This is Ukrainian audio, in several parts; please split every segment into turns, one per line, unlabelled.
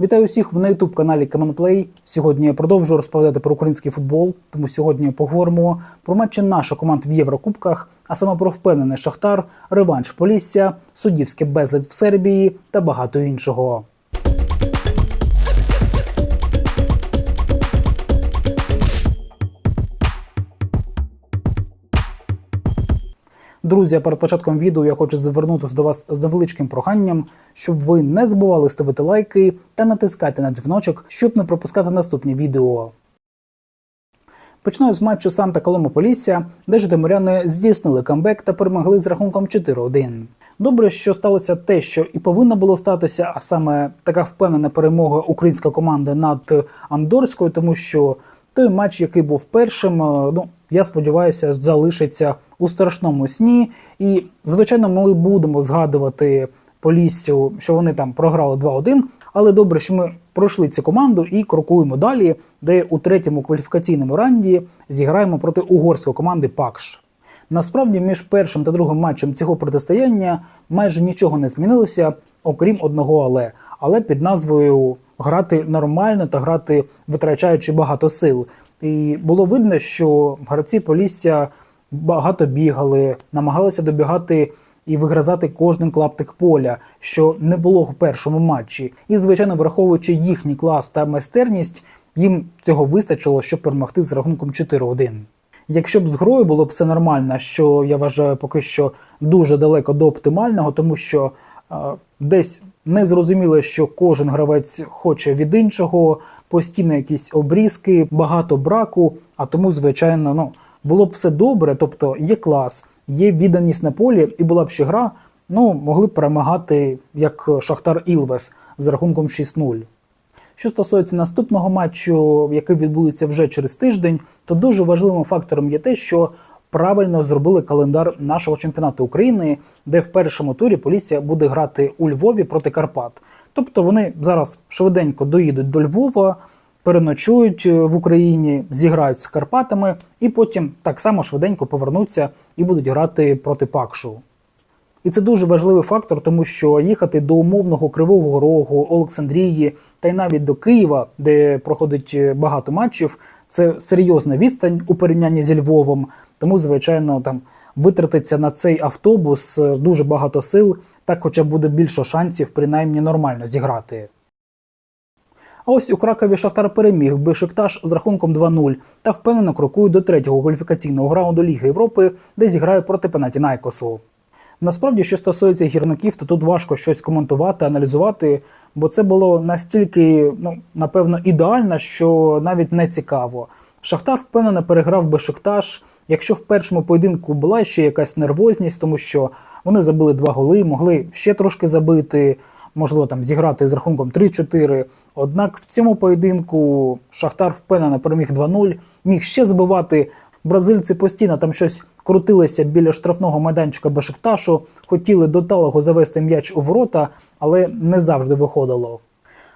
Вітаю всіх на youtube каналі Каменплей. Сьогодні я продовжую розповідати про український футбол. Тому сьогодні поговоримо про матчі наших команд в Єврокубках, а саме про впевнений Шахтар, реванш Полісся, суддівське безлад в Сербії та багато іншого. Друзі, перед початком відео я хочу звернутися до вас з невеличким проханням, щоб ви не забували ставити лайки та натискати на дзвіночок, щоб не пропускати наступні відео. Починаю з матчу Санта Коломо Полісся, де житомиряни здійснили камбек та перемогли з рахунком 4-1. Добре, що сталося те, що і повинно було статися, а саме така впевнена перемога української команди над Андорською, тому що той матч, який був першим, е, ну я сподіваюся, залишиться у страшному сні. І, звичайно, ми будемо згадувати Поліссю, що вони там програли 2-1. Але добре, що ми пройшли цю команду і крокуємо далі, де у третьому кваліфікаційному ранді зіграємо проти угорської команди Пакш. Насправді, між першим та другим матчем цього протистояння майже нічого не змінилося, окрім одного але. Але під назвою грати нормально та грати витрачаючи багато сил. І було видно, що гравці Полісся багато бігали, намагалися добігати і вигризати кожен клаптик поля, що не було в першому матчі. І, звичайно, враховуючи їхній клас та майстерність, їм цього вистачило, щоб перемогти з рахунком 4-1. Якщо б з грою було б все нормально, що я вважаю поки що дуже далеко до оптимального, тому що е, десь не зрозуміло, що кожен гравець хоче від іншого, постійно якісь обрізки, багато браку. А тому, звичайно, ну було б все добре, тобто є клас, є відданість на полі, і була б ще гра. Ну, могли б перемагати як Шахтар Ілвес з рахунком 6-0. Що стосується наступного матчу, який відбудеться вже через тиждень, то дуже важливим фактором є те, що правильно зробили календар нашого чемпіонату України, де в першому турі Полісся буде грати у Львові проти Карпат. Тобто вони зараз швиденько доїдуть до Львова, переночують е, в Україні, зіграють з Карпатами, і потім так само швиденько повернуться і будуть грати проти Пакшу. І це дуже важливий фактор, тому що їхати до умовного Кривого Рогу, Олександрії та й навіть до Києва, де проходить е, багато матчів, це серйозна відстань у порівнянні зі Львовом. Тому, звичайно, там витратиться на цей автобус е, дуже багато сил, так хоча буде більше шансів принаймні нормально зіграти. А ось у Кракові Шахтар переміг Бешикташ з рахунком 2-0 та впевнено крокує до третього кваліфікаційного раунду Ліги Європи, де зіграє проти Панатінайкосу. Насправді, що стосується гірників, то тут важко щось коментувати, аналізувати, бо це було настільки, ну напевно, ідеально, що навіть не цікаво. Шахтар впевнено переграв би Бешикташ. Якщо в першому поєдинку була ще якась нервозність, тому що вони забили два голи, могли ще трошки забити, можливо, там зіграти з рахунком 3-4. Однак в цьому поєдинку Шахтар впевнено переміг 2-0, міг ще забивати. Бразильці постійно там щось крутилися біля штрафного майданчика Бешикташу, хотіли до талого завести м'яч у ворота, але не завжди виходило.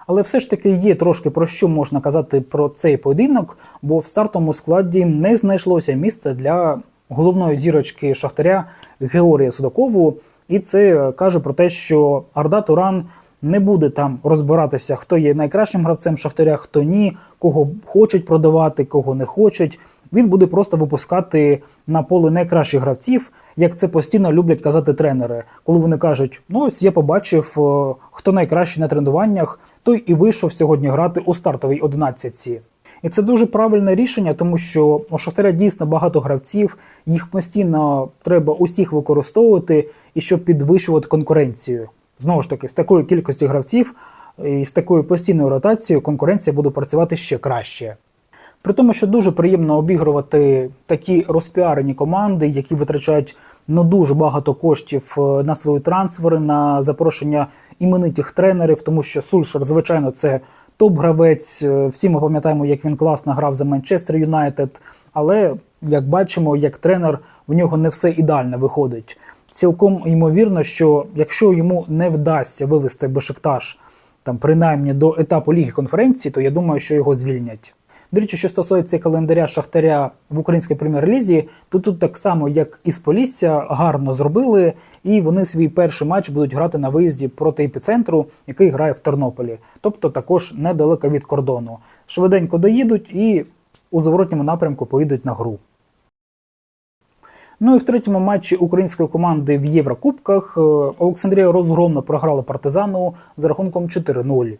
Але все ж таки є трошки про що можна казати про цей поєдинок, бо в стартовому складі не знайшлося місця для головної зірочки Шахтаря Георгія Судакову. І це каже про те, що Арда Туран не буде там розбиратися, хто є найкращим гравцем Шахтаря, хто ні, кого хочуть продавати, кого не хочуть. Він буде просто випускати на поле найкращих гравців, як це постійно люблять казати тренери. Коли вони кажуть: ну ось я побачив, е, хто найкращий на тренуваннях, той і вийшов сьогодні грати у стартовій одинадцятці. І це дуже правильне рішення, тому що у Шахтаря дійсно багато гравців, їх постійно треба усіх використовувати і щоб підвищувати конкуренцію. Знову ж таки, з такої кількості гравців і з такою постійною ротацією конкуренція буде працювати ще краще. При тому, що дуже приємно обігрувати такі розпіарені команди, які витрачають ну дуже багато коштів е, на свої трансфери, на запрошення іменитих тренерів, тому що Сульшер, звичайно, це топ-гравець. Е, Всі ми пам'ятаємо, як він класно грав за Манчестер Юнайтед. Але як бачимо, як тренер в нього не все ідеально виходить. Цілком ймовірно, що якщо йому не вдасться вивести Бешикташ там принаймні до етапу ліги конференції, то я думаю, що його звільнять. До речі, що стосується календаря Шахтаря в українській прем'єр-лізі, то тут так само, як і з Полісся, гарно зробили, і вони свій перший матч будуть грати на виїзді проти епіцентру, який грає в Тернополі, тобто також недалеко від кордону. Швиденько доїдуть і у зворотньому напрямку поїдуть на гру. Ну і в третьому матчі української команди в Єврокубках е, Олександрія розгромно програла партизану з рахунком 4-0.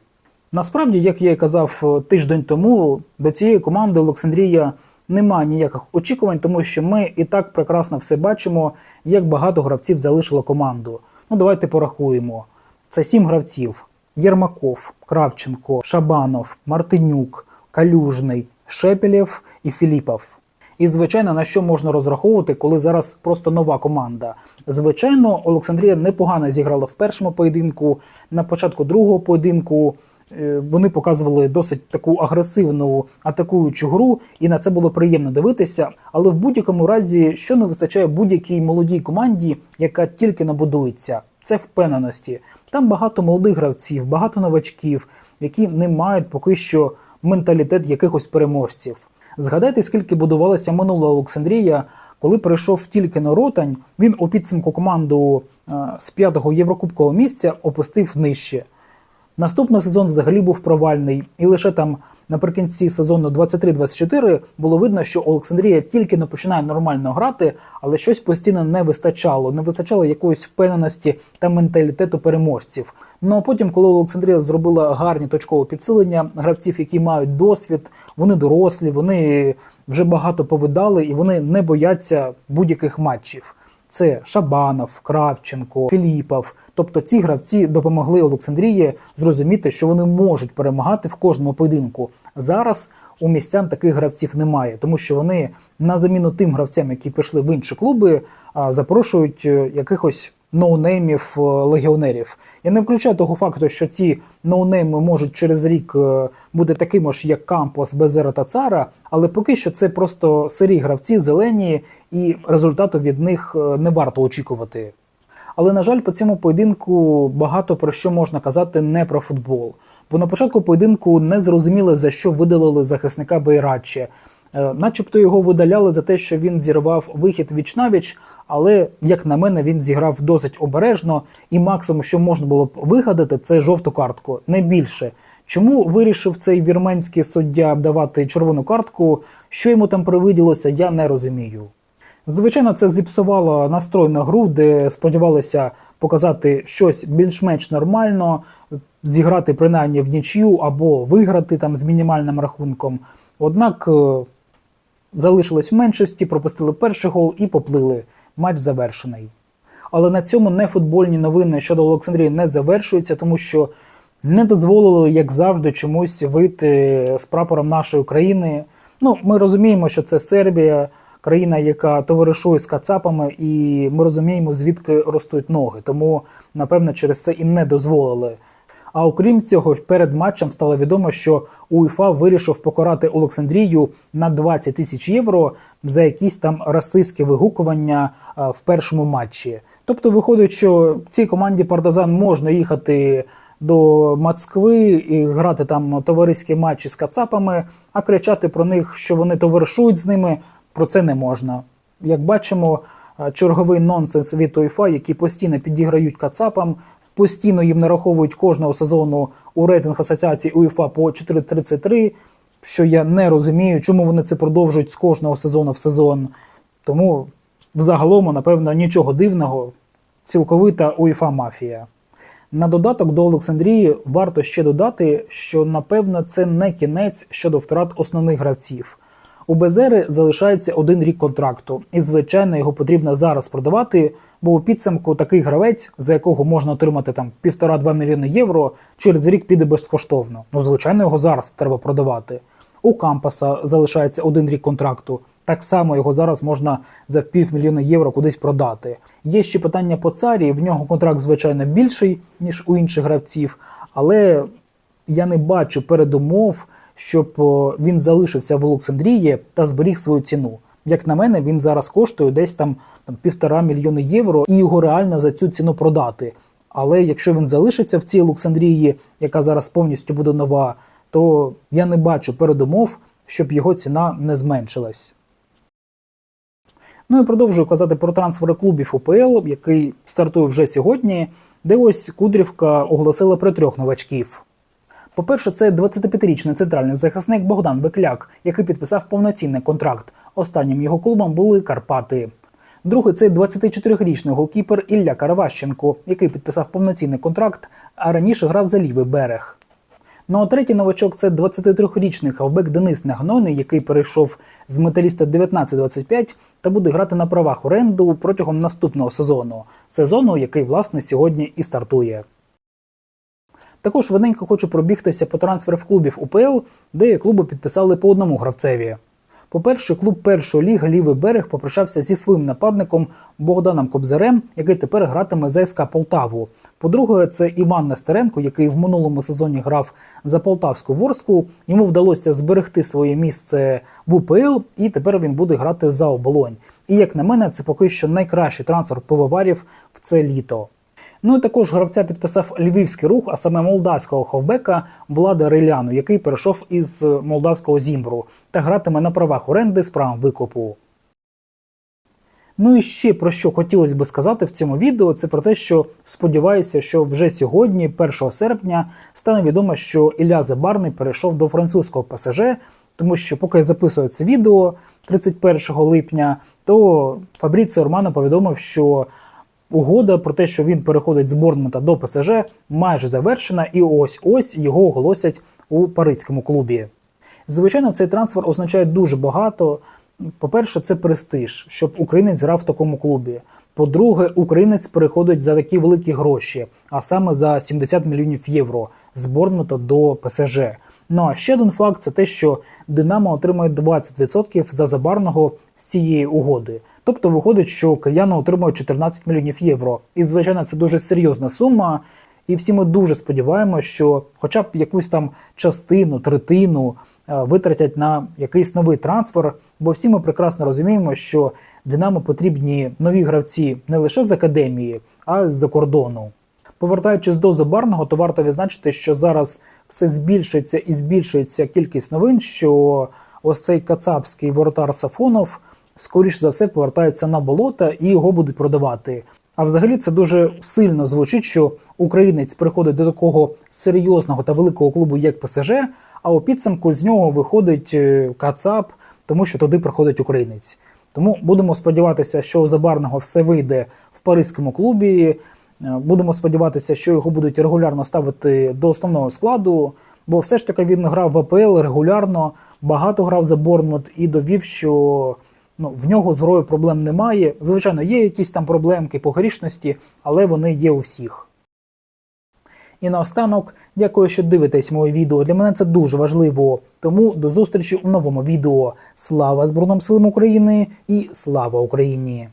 Насправді, як я і казав е, тиждень тому, до цієї команди Олександрія немає ніяких очікувань, тому що ми і так прекрасно все бачимо, як багато гравців залишило команду. Ну, давайте порахуємо. Це сім гравців: Єрмаков, Кравченко, Шабанов, Мартинюк, Калюжний, Шепелєв і Філіпов. І, звичайно, на що можна розраховувати, коли зараз просто нова команда. Звичайно, Олександрія непогано зіграла в першому поєдинку. На початку другого поєдинку вони показували досить таку агресивну атакуючу гру, і на це було приємно дивитися. Але в будь-якому разі, що не вистачає будь-якій молодій команді, яка тільки набудується, це впевненості. Там багато молодих гравців, багато новачків, які не мають поки що менталітет якихось переможців. Згадайте, скільки будувалася минула Олександрія, коли прийшов тільки на ротань, він у підсумку команду е, з п'ятого єврокубкового місця опустив нижче. Наступний сезон взагалі був провальний, і лише там наприкінці сезону 23-24 було видно, що Олександрія тільки не починає нормально грати, але щось постійно не вистачало. Не вистачало якоїсь впевненості та менталітету переможців. Ну а потім, коли Олександрія зробила гарні точкові підсилення гравців, які мають досвід, вони дорослі, вони вже багато повидали і вони не бояться будь-яких матчів. Це Шабанов, Кравченко, Філіпов. Тобто ці гравці допомогли Олександрії зрозуміти, що вони можуть перемагати в кожному поєдинку. Зараз у містян таких гравців немає, тому що вони на заміну тим гравцям, які пішли в інші клуби, запрошують е, якихось ноунеймів е, легіонерів. Я не включаю того факту, що ці ноунейми можуть через рік е, бути такими ж, як Кампос, Безера та Цара, але поки що це просто сирі гравці, зелені, і результату від них е, не варто очікувати. Але, на жаль, по цьому поєдинку багато про що можна казати не про футбол. Бо на початку поєдинку не зрозуміли, за що видалили захисника Байраччі. Е, Начебто його видаляли за те, що він зірвав вихід віч навіч, але, як на мене, він зіграв досить обережно, і максимум, що можна було б вигадати, це жовту картку, не більше. Чому вирішив цей вірменський суддя давати червону картку? Що йому там привиділося, я не розумію. Звичайно, це зіпсувало настрой на гру, де сподівалися показати щось більш-менш нормально, зіграти принаймні в нічю або виграти там з мінімальним рахунком. Однак е, залишились в меншості, пропустили перший гол і поплили. Матч завершений. Але на цьому не футбольні новини щодо Олександрії не завершуються, тому що не дозволили, як завжди, чомусь вийти з прапором нашої країни. Ну, ми розуміємо, що це Сербія, країна, яка товаришує з Кацапами, і ми розуміємо, звідки ростуть ноги. Тому, напевно, через це і не дозволили. А окрім цього, перед матчем стало відомо, що УЄФА вирішив покарати Олександрію на 20 тисяч євро за якісь там расистські вигукування в першому матчі. Тобто, виходить, що цій команді Партизан можна їхати до Москви і грати там товариські матчі з Кацапами, а кричати про них, що вони товаришують з ними, про це не можна. Як бачимо, черговий нонсенс від УЄФА, які постійно підіграють Кацапам, постійно їм нараховують кожного сезону у рейтинг асоціації УЄФА по 4.33, що я не розумію, чому вони це продовжують з кожного сезону в сезон. Тому взагалом, напевно, нічого дивного, цілковита УЄФА мафія. На додаток до Олександрії варто ще додати, що напевно це не кінець щодо втрат основних гравців. У Безери залишається один рік контракту, і звичайно його потрібно зараз продавати, бо у підсумку такий гравець, за якого можна отримати там півтора-два мільйони євро, через рік піде безкоштовно. Ну, звичайно, його зараз треба продавати. У Кампаса залишається один рік контракту. Так само його зараз можна за півмільйона євро кудись продати. Є ще питання по царі. В нього контракт, звичайно, більший ніж у інших гравців, але я не бачу передумов, щоб він залишився в Олександрії та зберіг свою ціну. Як на мене, він зараз коштує десь там, там півтора мільйони євро, і його реально за цю ціну продати. Але якщо він залишиться в цій Олександрії, яка зараз повністю буде нова, то я не бачу передумов, щоб його ціна не зменшилась. Ну і продовжую казати про трансфери клубів УПЛ, який стартує вже сьогодні, де ось Кудрівка оголосила про трьох новачків. По-перше, це 25-річний центральний захисник Богдан Бекляк, який підписав повноцінний контракт. Останнім його клубом були Карпати. Другий це 24-річний голкіпер Ілля Караващенко, який підписав повноцінний контракт, а раніше грав за лівий берег. Ну а третій новачок це 23-річний хавбек Денис Нагнойний, який перейшов з металіста 19-25 та буде грати на правах оренду протягом наступного сезону, сезону, який власне сьогодні і стартує. Також швиденько хочу пробігтися по трансферах клубів УПЛ, де клуби підписали по одному гравцеві. По-перше, клуб першої ліги Лівий берег попрощався зі своїм нападником Богданом Кобзарем, який тепер гратиме за СК Полтаву. По-друге, це Іван Нестеренко, який в минулому сезоні грав за Полтавську Ворсклу. Йому вдалося зберегти своє місце в УПЛ, і тепер він буде грати за оболонь. І як на мене, це поки що найкращий трансфер пивоварів в це літо. Ну і також гравця підписав львівський рух, а саме молдавського ховбека Влада Реляну, який перейшов із молдавського зімбру та гратиме на правах оренди з правом викупу. Ну і ще про що хотілося би сказати в цьому відео, це про те, що сподіваюся, що вже сьогодні, 1 серпня, стане відомо, що Ілля Забарний перейшов до французького ПСЖ, тому що поки я записую це відео 31 липня, то Фабріціо Романо повідомив, що угода про те, що він переходить з Борнмута до ПСЖ, майже завершена, і ось ось його оголосять у паризькому клубі. Звичайно, цей трансфер означає дуже багато. По-перше, це престиж, щоб українець грав в такому клубі. По-друге, українець переходить за такі великі гроші, а саме за 70 мільйонів євро з Борнмута до ПСЖ. Ну а ще один факт це те, що Динамо отримує 20% за забарного з цієї угоди. Тобто виходить, що кияни отримують 14 мільйонів євро. І звичайно, це дуже серйозна сума. І всі ми дуже сподіваємося, що хоча б якусь там частину, третину е, витратять на якийсь новий трансфер, бо всі ми прекрасно розуміємо, що Динамо потрібні нові гравці не лише з академії, а й з-за кордону. Повертаючись до Забарного, то варто відзначити, що зараз все збільшується і збільшується кількість новин, що ось цей кацапський воротар Сафонов, скоріш за все, повертається на болота і його будуть продавати. А взагалі це дуже сильно звучить, що українець приходить до такого серйозного та великого клубу, як ПСЖ, а у підсумку з нього виходить е, Кацап, тому що туди приходить українець. Тому будемо сподіватися, що Забарного все вийде в паризькому клубі. Е, Будемо сподіватися, що його будуть регулярно ставити до основного складу, бо все ж таки він грав в АПЛ регулярно, багато грав за Борнмут і довів, що ну, в нього з грою проблем немає. Звичайно, є якісь там проблемки по грішності, але вони є у всіх. І наостанок, дякую, що дивитесь моє відео. Для мене це дуже важливо. Тому до зустрічі у новому відео. Слава Збройним силам України і слава Україні!